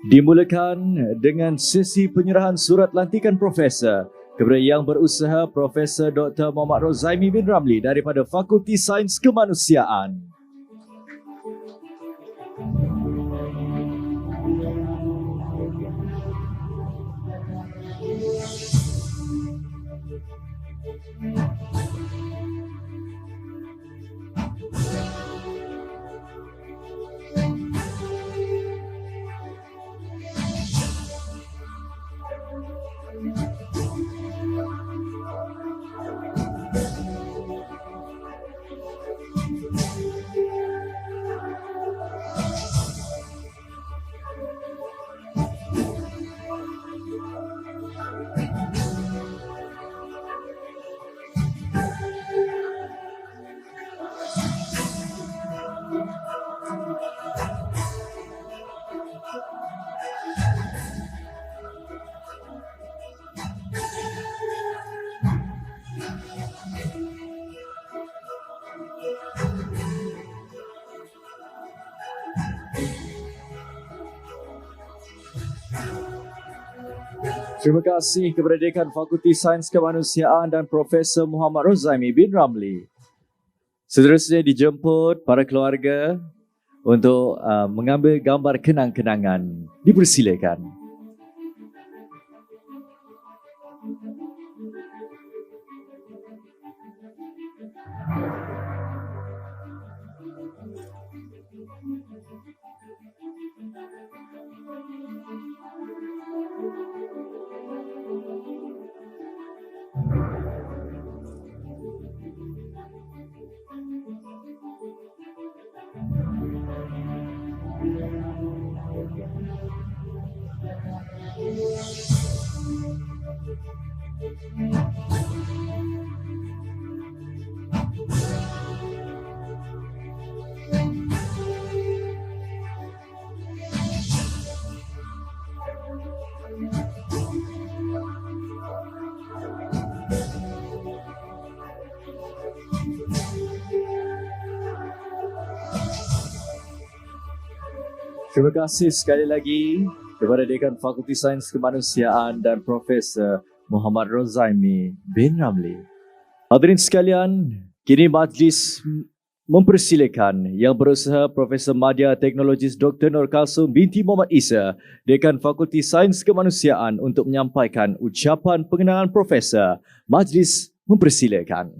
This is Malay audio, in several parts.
Dimulakan dengan sesi penyerahan surat lantikan Profesor kepada Yang Berusaha Profesor Dr. Muhammad Rozaimi bin Ramli daripada Fakulti Sains Kemanusiaan. Terima kasih kepada Dekan Fakulti Sains Kemanusiaan dan Profesor Muhammad Rozaimi bin Ramli. Seterusnya dijemput para keluarga untuk uh, mengambil gambar kenang-kenangan. Dipersilakan. Terima kasih sekali lagi kepada Dekan Fakulti Sains Kemanusiaan dan Profesor Muhammad Rozaimi bin Ramli. Hadirin sekalian, kini majlis mempersilakan yang berusaha Profesor Madya Teknologis Dr. Nur Kalsum binti Muhammad Isa, Dekan Fakulti Sains Kemanusiaan untuk menyampaikan ucapan pengenalan Profesor. Majlis mempersilakan.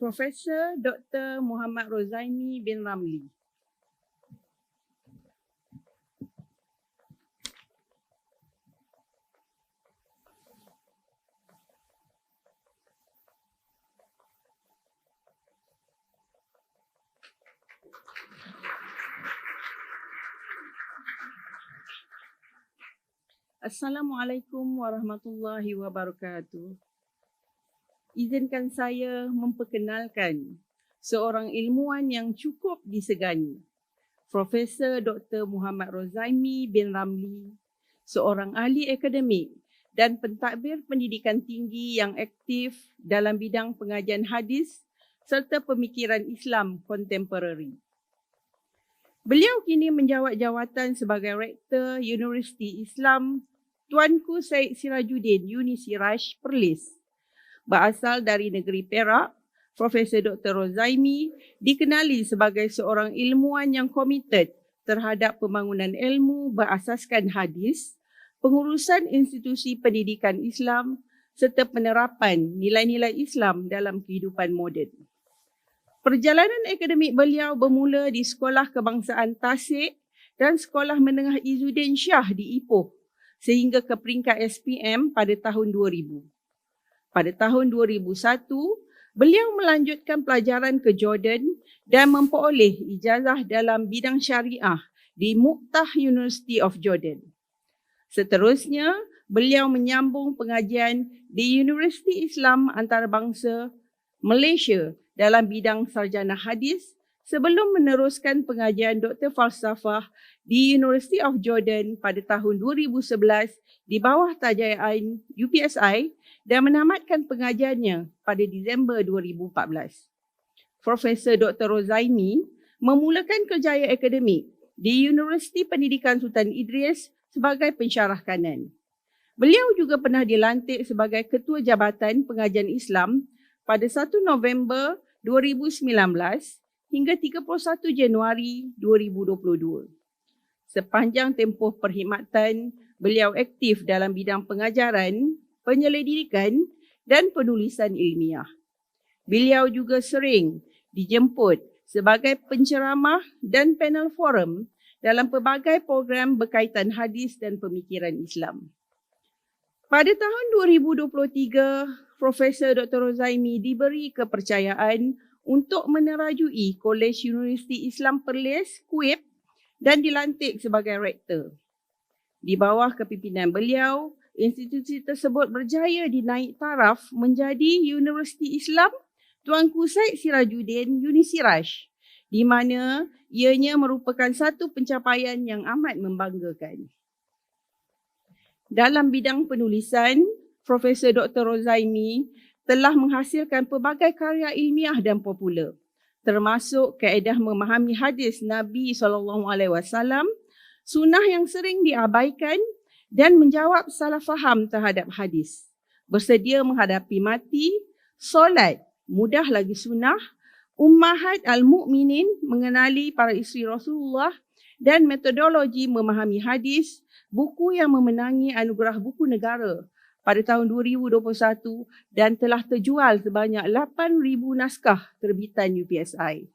Profesor Dr. Muhammad Rozaimi bin Ramli. Assalamualaikum warahmatullahi wabarakatuh. Izinkan saya memperkenalkan seorang ilmuwan yang cukup disegani. Profesor Dr. Muhammad Rozaimi bin Ramli, seorang ahli akademik dan pentadbir pendidikan tinggi yang aktif dalam bidang pengajian hadis serta pemikiran Islam kontemporari. Beliau kini menjawat jawatan sebagai Rektor Universiti Islam Tuanku Syed Sirajuddin Unisiraj Perlis. Berasal dari negeri Perak, Profesor Dr. Rozaimi dikenali sebagai seorang ilmuwan yang komited terhadap pembangunan ilmu berasaskan hadis, pengurusan institusi pendidikan Islam serta penerapan nilai-nilai Islam dalam kehidupan moden. Perjalanan akademik beliau bermula di Sekolah Kebangsaan Tasik dan Sekolah Menengah Izzuddin Shah di Ipoh sehingga ke peringkat SPM pada tahun 2000. Pada tahun 2001, beliau melanjutkan pelajaran ke Jordan dan memperoleh ijazah dalam bidang syariah di Muqtah University of Jordan. Seterusnya, beliau menyambung pengajian di Universiti Islam Antarabangsa Malaysia dalam bidang sarjana hadis sebelum meneruskan pengajian Doktor Falsafah di University of Jordan pada tahun 2011 di bawah tajayaan UPSI dan menamatkan pengajarnya pada Disember 2014. Profesor Dr. Rozaimi memulakan kerjaya akademik di Universiti Pendidikan Sultan Idris sebagai pensyarah kanan. Beliau juga pernah dilantik sebagai Ketua Jabatan Pengajian Islam pada 1 November 2019 hingga 31 Januari 2022. Sepanjang tempoh perkhidmatan, beliau aktif dalam bidang pengajaran, penyelidikan dan penulisan ilmiah. Beliau juga sering dijemput sebagai penceramah dan panel forum dalam pelbagai program berkaitan hadis dan pemikiran Islam. Pada tahun 2023, Profesor Dr. Rozaimi diberi kepercayaan untuk menerajui Kolej Universiti Islam Perlis, Kuip dan dilantik sebagai rektor. Di bawah kepimpinan beliau, institusi tersebut berjaya dinaik taraf menjadi Universiti Islam Tuanku Said Sirajuddin Unisiraj di mana ianya merupakan satu pencapaian yang amat membanggakan. Dalam bidang penulisan, Profesor Dr. Rozaimi telah menghasilkan pelbagai karya ilmiah dan popular termasuk kaedah memahami hadis Nabi SAW, sunnah yang sering diabaikan dan menjawab salah faham terhadap hadis. Bersedia menghadapi mati, solat, mudah lagi sunnah, Ummahat al-Mu'minin mengenali para isteri Rasulullah dan metodologi memahami hadis, buku yang memenangi anugerah buku negara pada tahun 2021 dan telah terjual sebanyak 8,000 naskah terbitan UPSI.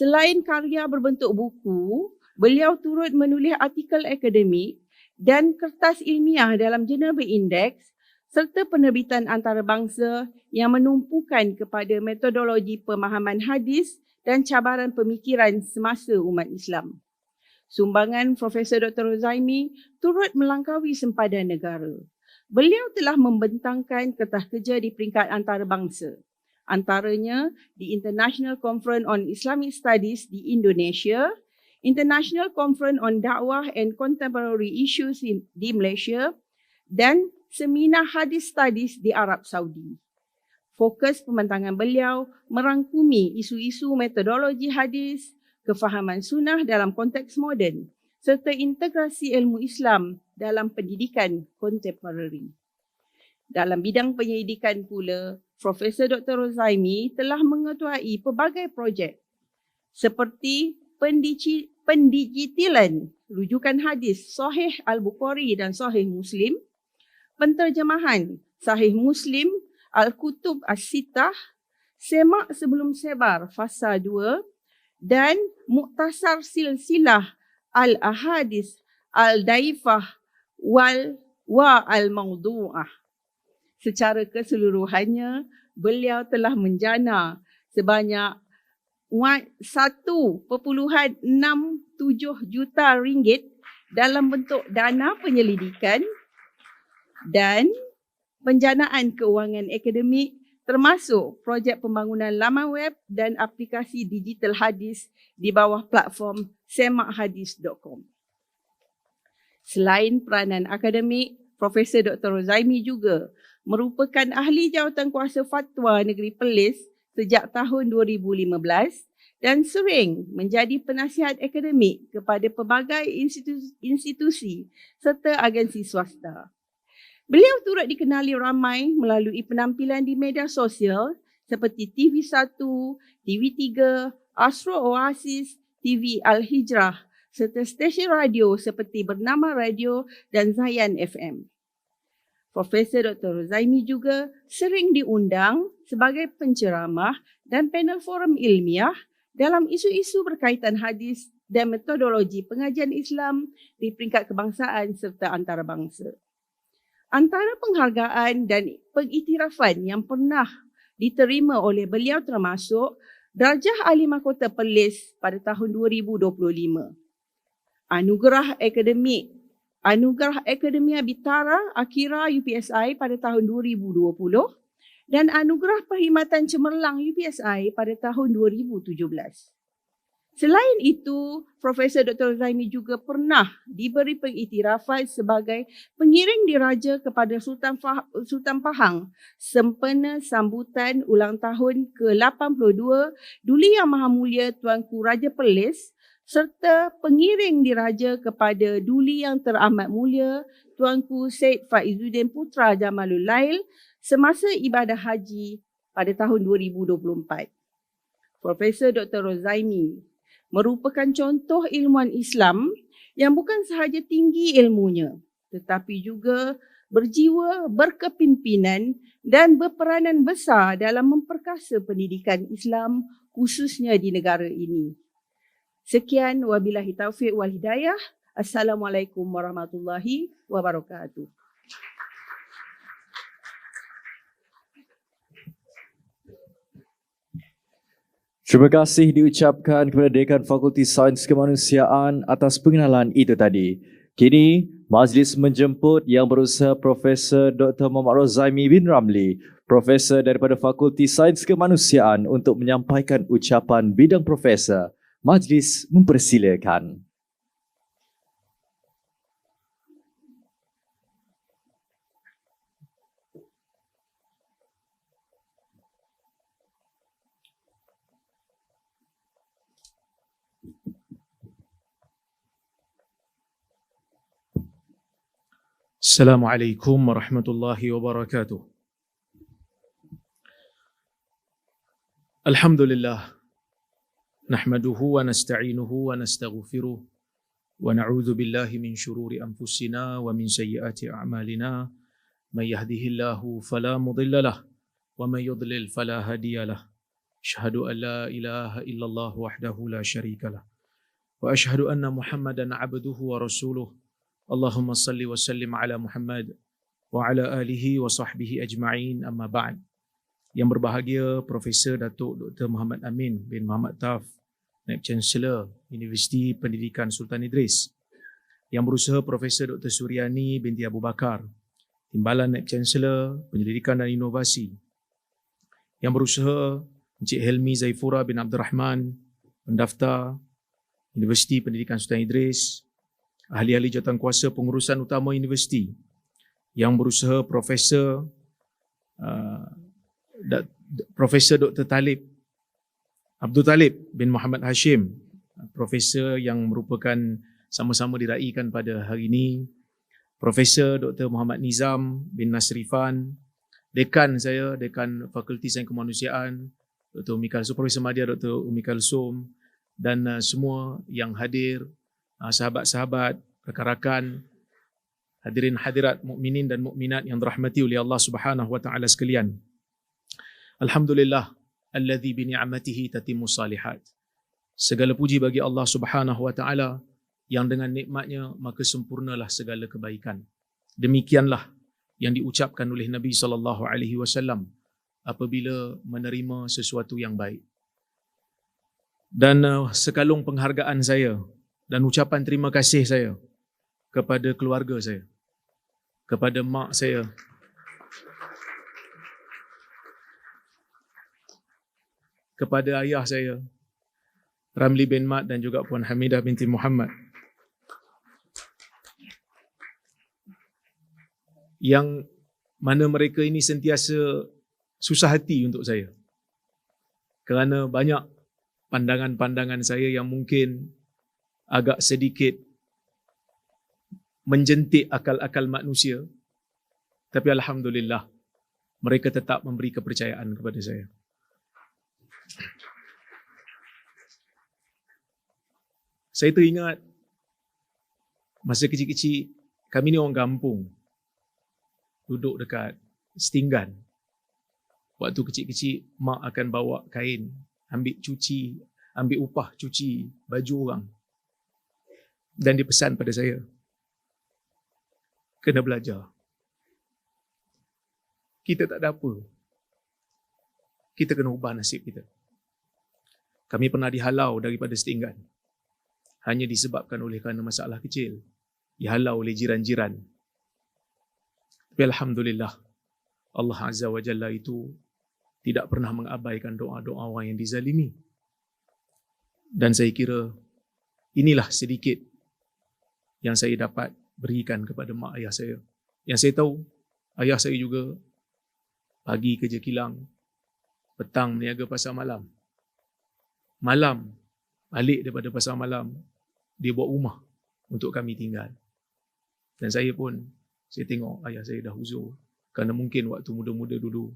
Selain karya berbentuk buku, beliau turut menulis artikel akademik dan kertas ilmiah dalam jurnal berindeks serta penerbitan antarabangsa yang menumpukan kepada metodologi pemahaman hadis dan cabaran pemikiran semasa umat Islam. Sumbangan Profesor Dr. Rozaimi turut melangkaui sempadan negara. Beliau telah membentangkan kertas kerja di peringkat antarabangsa. Antaranya di International Conference on Islamic Studies di Indonesia, International Conference on Dakwah and Contemporary Issues in, di Malaysia dan Seminar Hadis Studies di Arab Saudi. Fokus pembentangan beliau merangkumi isu-isu metodologi hadis, kefahaman sunnah dalam konteks moden serta integrasi ilmu Islam dalam pendidikan kontemporari. Dalam bidang penyelidikan pula, Profesor Dr. Rozaimi telah mengetuai pelbagai projek seperti pendigitilan rujukan hadis Sahih Al-Bukhari dan Sahih Muslim, penterjemahan Sahih Muslim, Al-Kutub As-Sitah, Semak Sebelum Sebar Fasa 2 dan Muktasar Silsilah Al-Ahadis Al-Daifah wal wa al-mawdu'ah. Secara keseluruhannya, beliau telah menjana sebanyak 1.67 juta ringgit dalam bentuk dana penyelidikan dan penjanaan keuangan akademik termasuk projek pembangunan laman web dan aplikasi digital hadis di bawah platform semakhadis.com. Selain peranan akademik, Profesor Dr. Rozaimi juga merupakan ahli jawatan kuasa fatwa negeri Perlis sejak tahun 2015 dan sering menjadi penasihat akademik kepada pelbagai institusi, institusi serta agensi swasta. Beliau turut dikenali ramai melalui penampilan di media sosial seperti TV1, TV3, Astro Oasis, TV Al-Hijrah serta stesen radio seperti Bernama Radio dan Zayan FM. Profesor Dr. Rozaimi juga sering diundang sebagai penceramah dan panel forum ilmiah dalam isu-isu berkaitan hadis dan metodologi pengajian Islam di peringkat kebangsaan serta antarabangsa. Antara penghargaan dan pengiktirafan yang pernah diterima oleh beliau termasuk Darjah Ahli Mahkota Perlis pada tahun 2025. Anugerah Akademik Anugerah Akademia Bitara Akira UPSI pada tahun 2020 dan Anugerah Perkhidmatan Cemerlang UPSI pada tahun 2017. Selain itu, Profesor Dr. Zaimi juga pernah diberi pengiktirafan sebagai pengiring diraja kepada Sultan, Fah- Sultan Pahang sempena sambutan ulang tahun ke-82 Duli Yang Maha Mulia Tuanku Raja Perlis serta pengiring diraja kepada Duli Yang Teramat Mulia Tuanku Syed Faizuddin Putra Jamalul Lail semasa ibadah haji pada tahun 2024. Profesor Dr. Rozaimi merupakan contoh ilmuwan Islam yang bukan sahaja tinggi ilmunya tetapi juga berjiwa berkepimpinan dan berperanan besar dalam memperkasa pendidikan Islam khususnya di negara ini. Sekian wabillahi taufiq wal hidayah. Assalamualaikum warahmatullahi wabarakatuh. Terima kasih diucapkan kepada Dekan Fakulti Sains Kemanusiaan atas pengenalan itu tadi. Kini, majlis menjemput yang berusaha Profesor Dr. Muhammad Rozaimi bin Ramli, Profesor daripada Fakulti Sains Kemanusiaan untuk menyampaikan ucapan bidang profesor Majlis mempersilakan. السلام عليكم ورحمة الله وبركاته. الحمد لله نحمده ونستعينه ونستغفره ونعوذ بالله من شرور انفسنا ومن سيئات اعمالنا من يهده الله فلا مضل له ومن يضلل فلا هادي له اشهد ان لا اله الا الله وحده لا شريك له واشهد ان محمدا عبده ورسوله اللهم صل وسلم على محمد وعلى اله وصحبه اجمعين اما بعد Yang berbahagia Profesor Datuk Dr. Muhammad Amin bin Muhammad Taf Naib Chancellor Universiti Pendidikan Sultan Idris. Yang berusaha Profesor Dr. Suryani binti Abu Bakar, Timbalan Naib Chancellor Penyelidikan dan Inovasi. Yang berusaha Encik Helmi Zaifura bin Abdul Rahman, pendaftar Universiti Pendidikan Sultan Idris, ahli-ahli jawatan kuasa pengurusan utama universiti yang berusaha Profesor uh, Profesor Dr. Talib Abdul Talib bin Muhammad Hashim Profesor yang merupakan sama-sama diraikan pada hari ini Profesor Dr. Muhammad Nizam bin Nasrifan Dekan saya, Dekan Fakulti Sains Kemanusiaan Dr. Umi Kalsum, Profesor Madya Dr. Umi Kalsum dan uh, semua yang hadir uh, sahabat-sahabat, rakan-rakan, hadirin hadirat mukminin dan mukminat yang dirahmati oleh Allah Subhanahu wa taala sekalian. Alhamdulillah alladzi bi ni'matihi tatimmu salihat. Segala puji bagi Allah Subhanahu wa taala yang dengan nikmatnya maka sempurnalah segala kebaikan. Demikianlah yang diucapkan oleh Nabi sallallahu alaihi wasallam apabila menerima sesuatu yang baik. Dan uh, sekalung penghargaan saya dan ucapan terima kasih saya kepada keluarga saya, kepada mak saya, kepada ayah saya, Ramli bin Mat dan juga Puan Hamidah binti Muhammad. Yang mana mereka ini sentiasa susah hati untuk saya. Kerana banyak pandangan-pandangan saya yang mungkin agak sedikit menjentik akal-akal manusia. Tapi Alhamdulillah, mereka tetap memberi kepercayaan kepada saya. Saya teringat masa kecil-kecil kami ni orang kampung. Duduk dekat setinggan. Waktu kecil-kecil mak akan bawa kain, ambil cuci, ambil upah cuci baju orang. Dan dia pesan pada saya, kena belajar. Kita tak ada apa. Kita kena ubah nasib kita. Kami pernah dihalau daripada setinggan. Hanya disebabkan oleh kerana masalah kecil. Dihalau oleh jiran-jiran. Tapi Alhamdulillah, Allah Azza wa Jalla itu tidak pernah mengabaikan doa-doa orang yang dizalimi. Dan saya kira inilah sedikit yang saya dapat berikan kepada mak ayah saya. Yang saya tahu, ayah saya juga pagi kerja kilang, petang meniaga pasar malam. Malam, balik daripada pasar malam, dia buat rumah untuk kami tinggal. Dan saya pun, saya tengok ayah saya dah uzur. Kerana mungkin waktu muda-muda dulu,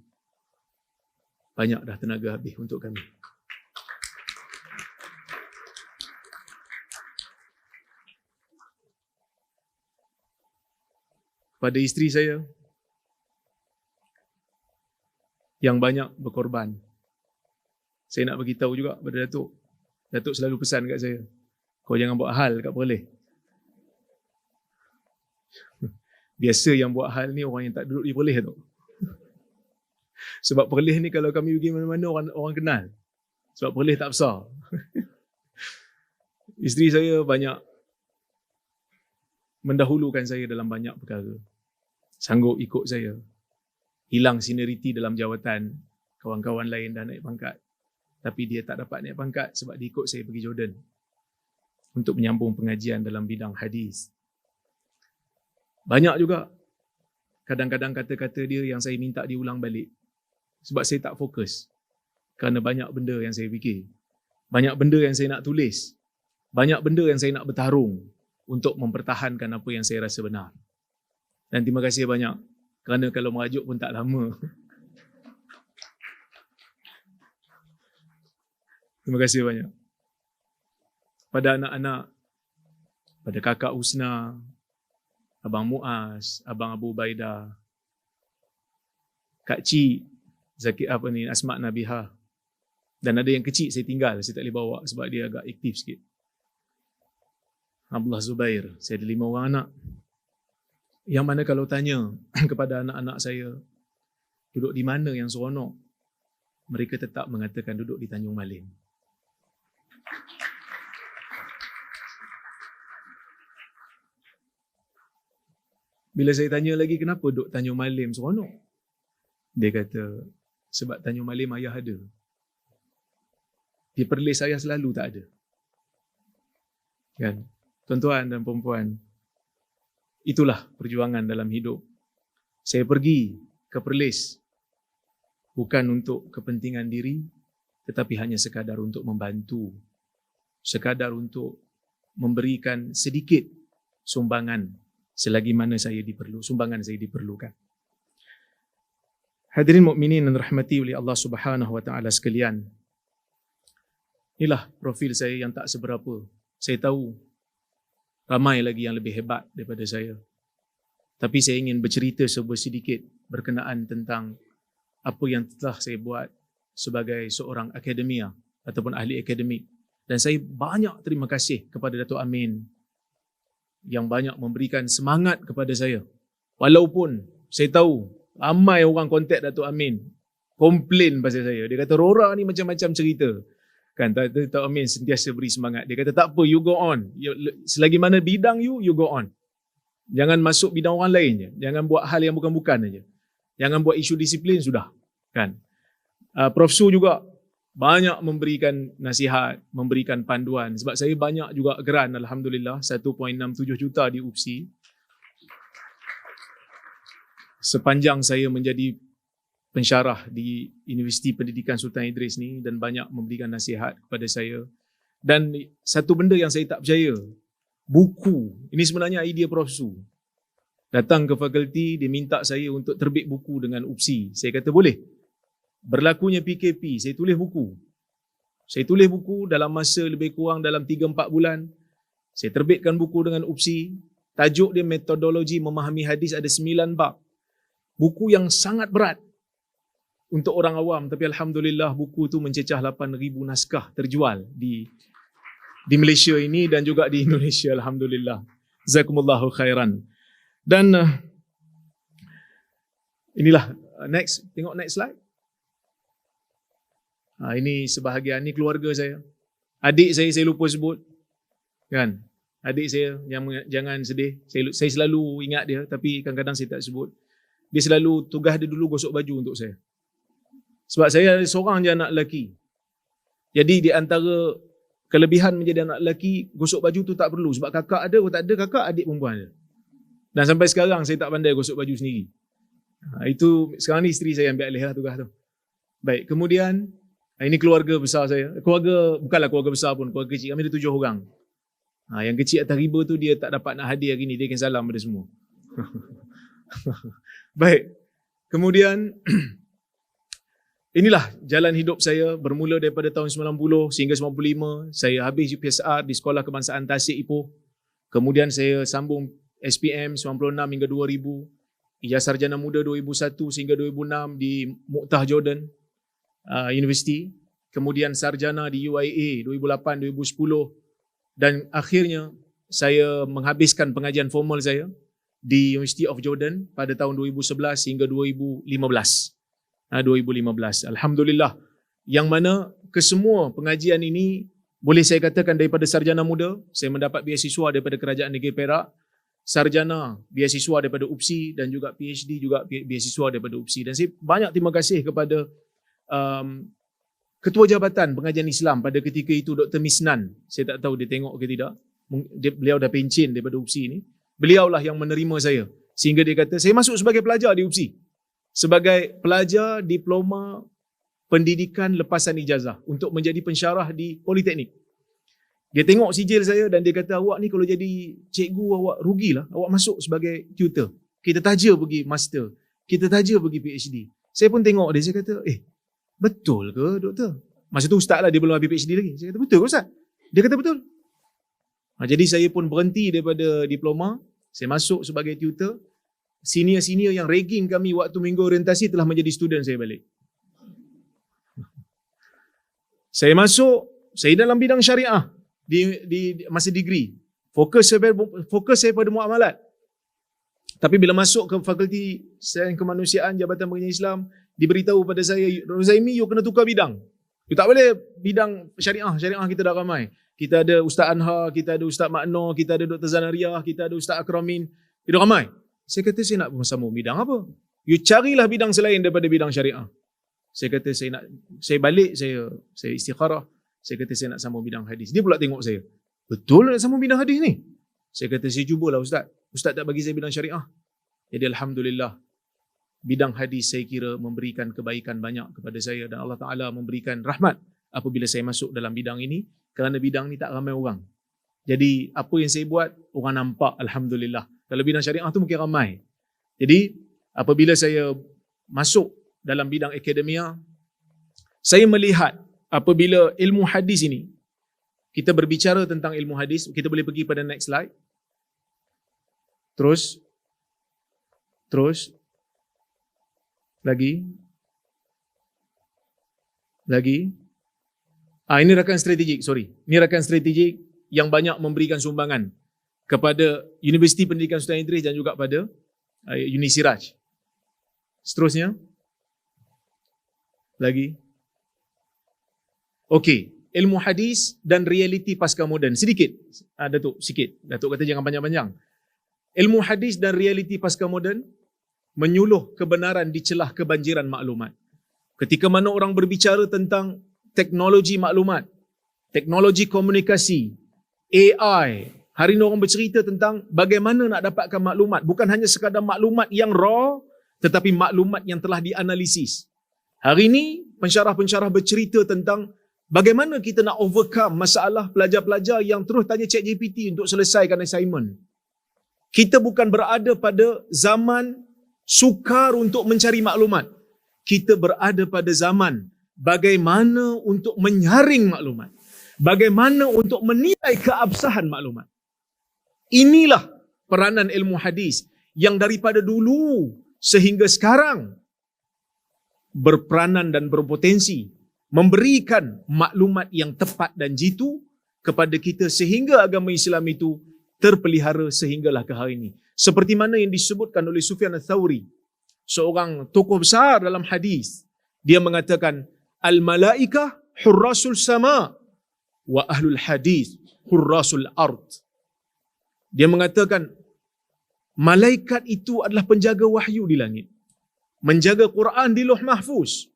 banyak dah tenaga habis untuk kami. Pada isteri saya, yang banyak berkorban. Saya nak bagi tahu juga pada Datuk. Datuk selalu pesan kat saya, kau jangan buat hal kat Perlis. Biasa yang buat hal ni orang yang tak duduk di Perlis tu. Sebab Perlis ni kalau kami pergi mana-mana orang orang kenal. Sebab Perlis tak besar. Isteri saya banyak mendahulukan saya dalam banyak perkara. Sanggup ikut saya. Hilang senioriti dalam jawatan. Kawan-kawan lain dah naik pangkat. Tapi dia tak dapat naik pangkat sebab dia ikut saya pergi Jordan. Untuk menyambung pengajian dalam bidang hadis. Banyak juga kadang-kadang kata-kata dia yang saya minta diulang balik. Sebab saya tak fokus. Kerana banyak benda yang saya fikir. Banyak benda yang saya nak tulis. Banyak benda yang saya nak bertarung untuk mempertahankan apa yang saya rasa benar. Dan terima kasih banyak kerana kalau merajuk pun tak lama. Terima kasih banyak. Pada anak-anak, pada kakak Usna, Abang Muaz, Abang Abu Baida, Kak Cik, Zakir apa ni, Asma Nabiha. Dan ada yang kecil saya tinggal, saya tak boleh bawa sebab dia agak aktif sikit. Abdullah Zubair, saya ada lima orang anak. Yang mana kalau tanya kepada anak-anak saya, duduk di mana yang seronok, mereka tetap mengatakan duduk di Tanjung Malim. Bila saya tanya lagi kenapa duduk Tanjung Malim seronok? Dia kata, sebab Tanjung Malim ayah ada. Di Perlis ayah selalu tak ada. Kan? Tuan-tuan dan perempuan, itulah perjuangan dalam hidup. Saya pergi ke Perlis bukan untuk kepentingan diri, tetapi hanya sekadar untuk membantu, sekadar untuk memberikan sedikit sumbangan selagi mana saya diperlu, sumbangan saya diperlukan. Hadirin mukminin dan rahmati oleh Allah Subhanahu wa taala sekalian. Inilah profil saya yang tak seberapa. Saya tahu ramai lagi yang lebih hebat daripada saya. Tapi saya ingin bercerita sebuah sedikit berkenaan tentang apa yang telah saya buat sebagai seorang akademia ataupun ahli akademik. Dan saya banyak terima kasih kepada Datuk Amin yang banyak memberikan semangat kepada saya. Walaupun saya tahu ramai orang kontak Datuk Amin komplain pasal saya. Dia kata Rora ni macam-macam cerita. Kan Datuk Amin sentiasa beri semangat. Dia kata tak apa you go on. Selagi mana bidang you you go on. Jangan masuk bidang orang lain je. Jangan buat hal yang bukan-bukan aja. Jangan buat isu disiplin sudah. Kan. Uh, Prof Su juga banyak memberikan nasihat, memberikan panduan sebab saya banyak juga geran alhamdulillah 1.67 juta di UPSI. Sepanjang saya menjadi pensyarah di Universiti Pendidikan Sultan Idris ni dan banyak memberikan nasihat kepada saya. Dan satu benda yang saya tak percaya, buku. Ini sebenarnya idea Prof Su. Datang ke fakulti, dia minta saya untuk terbit buku dengan UPSI. Saya kata boleh berlakunya PKP, saya tulis buku. Saya tulis buku dalam masa lebih kurang dalam 3-4 bulan. Saya terbitkan buku dengan UPSI. Tajuk dia metodologi memahami hadis ada 9 bab. Buku yang sangat berat untuk orang awam. Tapi Alhamdulillah buku tu mencecah 8,000 naskah terjual di di Malaysia ini dan juga di Indonesia. Alhamdulillah. Zakumullahu khairan. Dan uh, inilah uh, next. Tengok next slide. Ha, ini sebahagian ni keluarga saya. Adik saya saya lupa sebut. Kan? Adik saya yang jangan sedih. Saya, saya selalu ingat dia tapi kadang-kadang saya tak sebut. Dia selalu tugas dia dulu gosok baju untuk saya. Sebab saya seorang je anak lelaki. Jadi di antara kelebihan menjadi anak lelaki, gosok baju tu tak perlu sebab kakak ada, kalau tak ada kakak adik perempuan ada. Dan sampai sekarang saya tak pandai gosok baju sendiri. Ha, itu sekarang ni isteri saya ambil alih lah tugas tu. Baik, kemudian ini keluarga besar saya. Keluarga bukanlah keluarga besar pun, keluarga kecil. Kami ada tujuh orang. Ha, yang kecil atas riba tu dia tak dapat nak hadir hari ni, dia akan salam pada semua. Baik. Kemudian inilah jalan hidup saya bermula daripada tahun 90 sehingga 95. Saya habis UPSR di Sekolah Kebangsaan Tasik Ipoh. Kemudian saya sambung SPM 96 hingga 2000. Ijazah Sarjana Muda 2001 sehingga 2006 di Muqtah Jordan uh, University. Kemudian sarjana di UIA 2008-2010 dan akhirnya saya menghabiskan pengajian formal saya di University of Jordan pada tahun 2011 hingga 2015. Ha, 2015. Alhamdulillah. Yang mana kesemua pengajian ini boleh saya katakan daripada sarjana muda, saya mendapat beasiswa daripada Kerajaan Negeri Perak, sarjana beasiswa daripada UPSI dan juga PhD juga beasiswa daripada UPSI. Dan saya banyak terima kasih kepada um, Ketua Jabatan Pengajian Islam pada ketika itu Dr. Misnan. Saya tak tahu dia tengok ke tidak. Dia, beliau dah pencin daripada UPSI ini. Beliaulah yang menerima saya. Sehingga dia kata, saya masuk sebagai pelajar di UPSI. Sebagai pelajar diploma pendidikan lepasan ijazah untuk menjadi pensyarah di Politeknik. Dia tengok sijil saya dan dia kata, awak ni kalau jadi cikgu, awak rugilah. Awak masuk sebagai tutor. Kita taja pergi master. Kita taja pergi PhD. Saya pun tengok dia, saya kata, eh, Betul ke doktor? Masa tu ustaz lah dia belum habis PhD lagi. Saya kata betul ke ustaz? Dia kata betul. Ha, jadi saya pun berhenti daripada diploma. Saya masuk sebagai tutor. Senior-senior yang ragging kami waktu minggu orientasi telah menjadi student saya balik. Saya masuk, saya dalam bidang syariah di, di, di masa degree. Fokus saya, fokus saya pada muamalat. Tapi bila masuk ke fakulti sains kemanusiaan Jabatan Pengajian Islam, diberitahu pada saya, Rozaimi, you kena tukar bidang. You tak boleh bidang syariah. Syariah kita dah ramai. Kita ada Ustaz Anha, kita ada Ustaz Makno, kita ada Dr. Zanariah, kita ada Ustaz Akramin. Kita ramai. Saya kata saya nak bersama bidang apa? You carilah bidang selain daripada bidang syariah. Saya kata saya nak, saya balik, saya saya istikharah. Saya kata saya nak sambung bidang hadis. Dia pula tengok saya. Betul nak sambung bidang hadis ni? Saya kata saya cubalah Ustaz. Ustaz tak bagi saya bidang syariah. Jadi Alhamdulillah bidang hadis saya kira memberikan kebaikan banyak kepada saya dan Allah Ta'ala memberikan rahmat apabila saya masuk dalam bidang ini kerana bidang ni tak ramai orang. Jadi apa yang saya buat, orang nampak Alhamdulillah. Kalau bidang syariah tu mungkin ramai. Jadi apabila saya masuk dalam bidang akademia, saya melihat apabila ilmu hadis ini, kita berbicara tentang ilmu hadis, kita boleh pergi pada next slide. Terus, terus, lagi? Lagi? Ah ini rakan strategik, sorry. Ini rakan strategik yang banyak memberikan sumbangan kepada Universiti Pendidikan Sultan Idris dan juga pada uh, Unisiraj. Seterusnya. Lagi? Okey, ilmu hadis dan realiti pasca moden. Sedikit. Ah, Datuk, sikit. Datuk kata jangan panjang-panjang. Ilmu hadis dan realiti pasca moden menyuluh kebenaran di celah kebanjiran maklumat. Ketika mana orang berbicara tentang teknologi maklumat, teknologi komunikasi, AI, hari ini orang bercerita tentang bagaimana nak dapatkan maklumat. Bukan hanya sekadar maklumat yang raw, tetapi maklumat yang telah dianalisis. Hari ini, pensyarah-pensyarah bercerita tentang bagaimana kita nak overcome masalah pelajar-pelajar yang terus tanya Cik GPT untuk selesaikan assignment. Kita bukan berada pada zaman sukar untuk mencari maklumat. Kita berada pada zaman bagaimana untuk menyaring maklumat. Bagaimana untuk menilai keabsahan maklumat. Inilah peranan ilmu hadis yang daripada dulu sehingga sekarang berperanan dan berpotensi memberikan maklumat yang tepat dan jitu kepada kita sehingga agama Islam itu terpelihara sehinggalah ke hari ini. Seperti mana yang disebutkan oleh Sufyan al-Thawri, seorang tokoh besar dalam hadis. Dia mengatakan, Al-malaikah hurrasul sama wa ahlul hadis hurrasul ard. Dia mengatakan, malaikat itu adalah penjaga wahyu di langit. Menjaga Quran di loh mahfuz.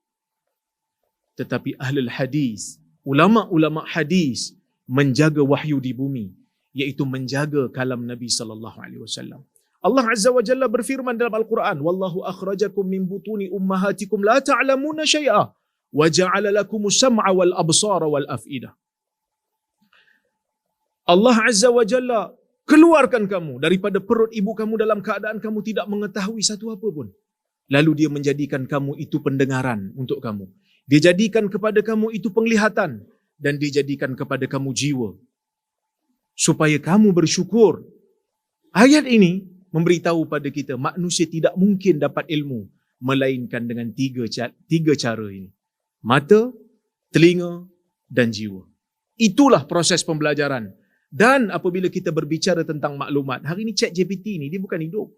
Tetapi ahlul hadis, ulama-ulama hadis, menjaga wahyu di bumi iaitu menjaga kalam Nabi sallallahu alaihi wasallam. Allah Azza wa Jalla berfirman dalam Al-Quran, "Wallahu akhrajakum min butuni ummahatikum la ta'lamuna syai'a wa ja'ala lakumus sam'a wal absara wal af'idah." Allah Azza wa Jalla keluarkan kamu daripada perut ibu kamu dalam keadaan kamu tidak mengetahui satu apa pun. Lalu dia menjadikan kamu itu pendengaran untuk kamu. Dia jadikan kepada kamu itu penglihatan dan dia jadikan kepada kamu jiwa. Supaya kamu bersyukur. Ayat ini memberitahu pada kita manusia tidak mungkin dapat ilmu melainkan dengan tiga tiga cara ini. Mata, telinga dan jiwa. Itulah proses pembelajaran. Dan apabila kita berbicara tentang maklumat, hari ini chat GPT ni dia bukan hidup.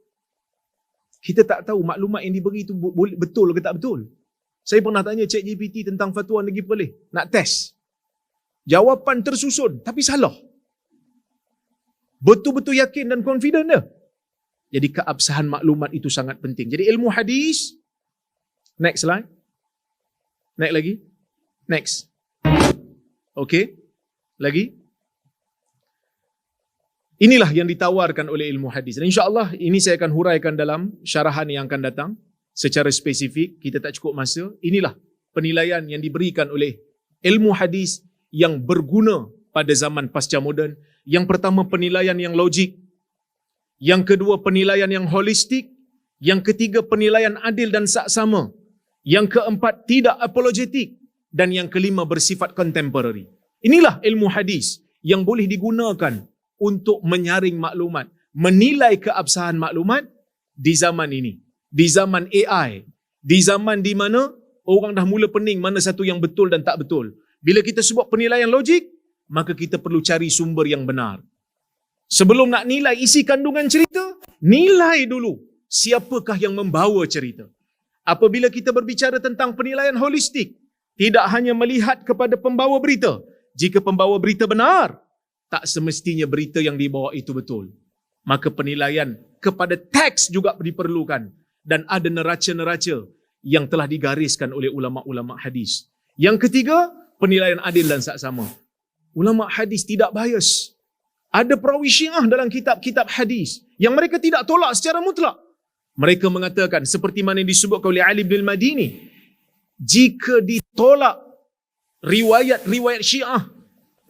Kita tak tahu maklumat yang diberi itu betul ke tak betul. Saya pernah tanya chat GPT tentang fatwa negeri Perlis. Nak test. Jawapan tersusun tapi salah. Betul-betul yakin dan confident dia. Jadi keabsahan maklumat itu sangat penting. Jadi ilmu hadis. Next slide. Naik lagi. Next. Okay. Lagi. Inilah yang ditawarkan oleh ilmu hadis. Dan insyaAllah ini saya akan huraikan dalam syarahan yang akan datang. Secara spesifik, kita tak cukup masa. Inilah penilaian yang diberikan oleh ilmu hadis yang berguna pada zaman pasca moden. Yang pertama penilaian yang logik. Yang kedua penilaian yang holistik. Yang ketiga penilaian adil dan saksama. Yang keempat tidak apologetik. Dan yang kelima bersifat contemporary. Inilah ilmu hadis yang boleh digunakan untuk menyaring maklumat, menilai keabsahan maklumat di zaman ini, di zaman AI, di zaman di mana orang dah mula pening mana satu yang betul dan tak betul. Bila kita sebut penilaian logik, maka kita perlu cari sumber yang benar. Sebelum nak nilai isi kandungan cerita, nilai dulu siapakah yang membawa cerita. Apabila kita berbicara tentang penilaian holistik, tidak hanya melihat kepada pembawa berita. Jika pembawa berita benar, tak semestinya berita yang dibawa itu betul. Maka penilaian kepada teks juga diperlukan dan ada neraca-neraca yang telah digariskan oleh ulama-ulama hadis. Yang ketiga, penilaian adil dan saksama. Ulama hadis tidak bias. Ada perawi syiah dalam kitab-kitab hadis yang mereka tidak tolak secara mutlak. Mereka mengatakan seperti mana yang disebutkan oleh Ali bin Madini, jika ditolak riwayat-riwayat syiah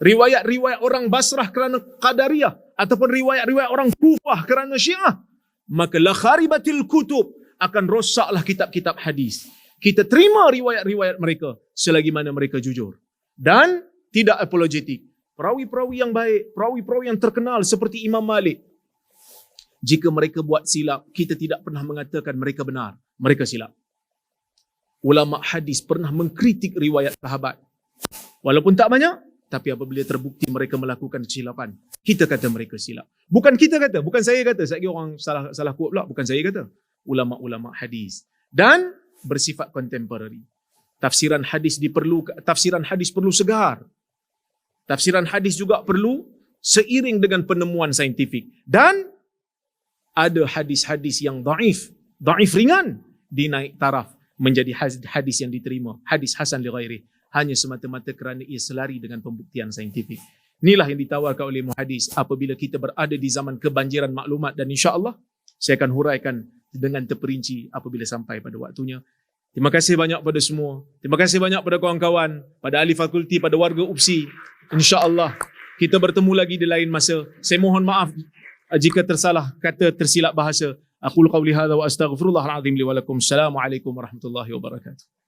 riwayat-riwayat orang Basrah kerana Qadariyah ataupun riwayat-riwayat orang Kufah kerana Syiah maka la kharibatil kutub akan rosaklah kitab-kitab hadis kita terima riwayat-riwayat mereka selagi mana mereka jujur dan tidak apologetik perawi-perawi yang baik perawi-perawi yang terkenal seperti Imam Malik jika mereka buat silap kita tidak pernah mengatakan mereka benar mereka silap ulama hadis pernah mengkritik riwayat sahabat walaupun tak banyak tapi apabila terbukti mereka melakukan kesilapan, kita kata mereka silap. Bukan kita kata, bukan saya kata. Saya orang salah salah quote pula, bukan saya kata. Ulama-ulama hadis. Dan bersifat contemporary. Tafsiran hadis diperlu tafsiran hadis perlu segar. Tafsiran hadis juga perlu seiring dengan penemuan saintifik. Dan ada hadis-hadis yang daif, daif ringan dinaik taraf menjadi hadis yang diterima, hadis hasan li ghairi hanya semata-mata kerana ia selari dengan pembuktian saintifik. Inilah yang ditawarkan oleh muhadis apabila kita berada di zaman kebanjiran maklumat dan insya-Allah saya akan huraikan dengan terperinci apabila sampai pada waktunya. Terima kasih banyak pada semua. Terima kasih banyak pada kawan-kawan, pada ahli fakulti, pada warga UPSI. Insya-Allah kita bertemu lagi di lain masa. Saya mohon maaf jika tersalah kata tersilap bahasa. Aku qauli hadza wa astaghfirullahal azim li wa lakum. Warahmatullahi wabarakatuh.